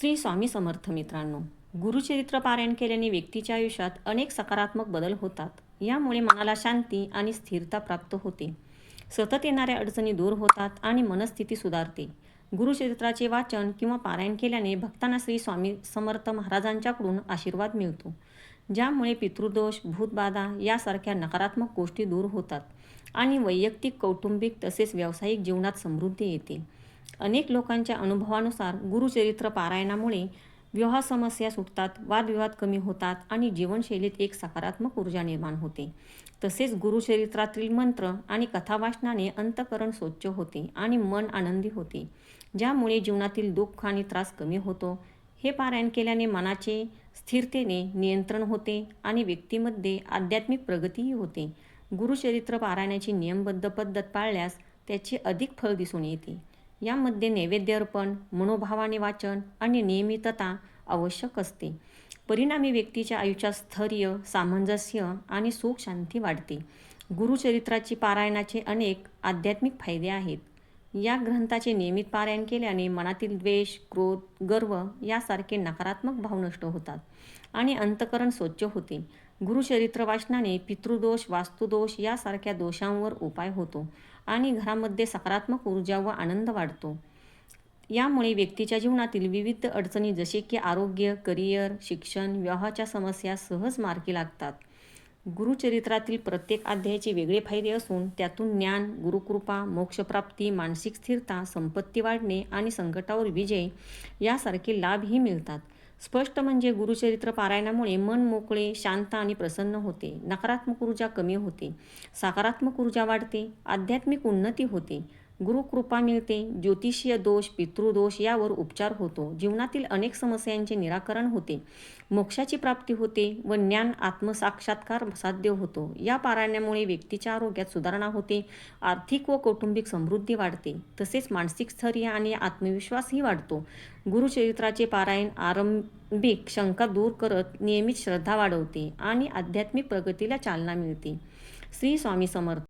श्री स्वामी समर्थ मित्रांनो गुरुचरित्र पारायण केल्याने व्यक्तीच्या आयुष्यात अनेक सकारात्मक बदल होतात. यामुळे मनाला शांती आणि स्थिरता प्राप्त होते. सतत येणाऱ्या अडचणी दूर होतात आणि मनस्थिती सुधारते. गुरुचरित्राचे वाचन किंवा पारायण केल्याने भक्तांना श्री स्वामी समर्थ महाराजांच्याकडून आशीर्वाद मिळतो. ज्यामुळे पितृदोष भूतबाधा यासारख्या नकारात्मक गोष्टी दूर होतात आणि वैयक्तिक कौटुंबिक तसेच व्यावसायिक जीवनात समृद्धी येते. अनेक लोकांच्या अनुभवानुसार गुरुचरित्र पारायणामुळे विवाह समस्या सुटतात वादविवाद कमी होतात आणि जीवनशैलीत एक सकारात्मक ऊर्जा निर्माण होते. तसेच गुरुचरित्रातील मंत्र आणि कथावाचनाने अंतकरण स्वच्छ होते आणि मन आनंदी होते ज्यामुळे जीवनातील दुःख आणि त्रास कमी होतो. हे पारायण केल्याने मनाचे स्थिरतेने नियंत्रण होते आणि व्यक्तीमध्ये आध्यात्मिक प्रगतीही होते. गुरुचरित्र पारायणाची नियमबद्ध पद्धत पाळल्यास त्याचे अधिक फळ दिसून येते. यामध्ये नैवेद्य अर्पण मनोभावाने वाचन आणि नियमितता आवश्यक असते. परिणामी व्यक्तीच्या आयुष्यात स्थैर्य सामंजस्य आणि सुख शांती वाढते. गुरुचरित्राची पारायणाचे अनेक आध्यात्मिक फायदे आहेत. या ग्रंथाचे नियमित पारायण केल्याने मनातील द्वेष क्रोध गर्व यासारखे नकारात्मक भाव नष्ट होतात आणि अंतकरण स्वच्छ होते. गुरुचरित्र वाचनाने पितृदोष वास्तुदोष यासारख्या दोषांवर उपाय होतो आणि घरामध्ये सकारात्मक ऊर्जा व आनंद वाढतो. यामुळे व्यक्तीच्या जीवनातील विविध अडचणी जसे की आरोग्य करिअर शिक्षण विवाहाच्या समस्या सहज मार्गी लागतात. गुरुचरित्रातील प्रत्येक अध्यायाचे वेगळे फायदे असून त्यातून ज्ञान गुरुकृपा मोक्षप्राप्ती मानसिक स्थिरता संपत्ती वाढणे आणि संकटावर विजय यासारखे लाभही मिळतात. स्पष्ट म्हणजे गुरुचरित्र पारायणामुळे मन मोकळे शांत आणि प्रसन्न होते. नकारात्मक ऊर्जा कमी होते. सकारात्मक ऊर्जा वाढते. आध्यात्मिक उन्नती होते. गुरुकृपा मिळते ज्योतिषीय दोष पितृदोष यावर उपचार होतो. जीवनातील अनेक समस्यांचे निराकरण होते. मोक्षाची प्राप्ती होते व ज्ञान आत्मसाक्षात्कार साध्य होतो. या पारायणामुळे व्यक्तीच्या आरोग्यात सुधारणा होते आर्थिक व कौटुंबिक समृद्धी वाढते. तसेच मानसिक स्थैर्य आणि आत्मविश्वासही वाढतो. गुरुचरित्राचे पारायण आरंभिक शंका दूर करत नियमित श्रद्धा वाढवते आणि आध्यात्मिक प्रगतीला चालना मिळते. श्री स्वामी समर्थ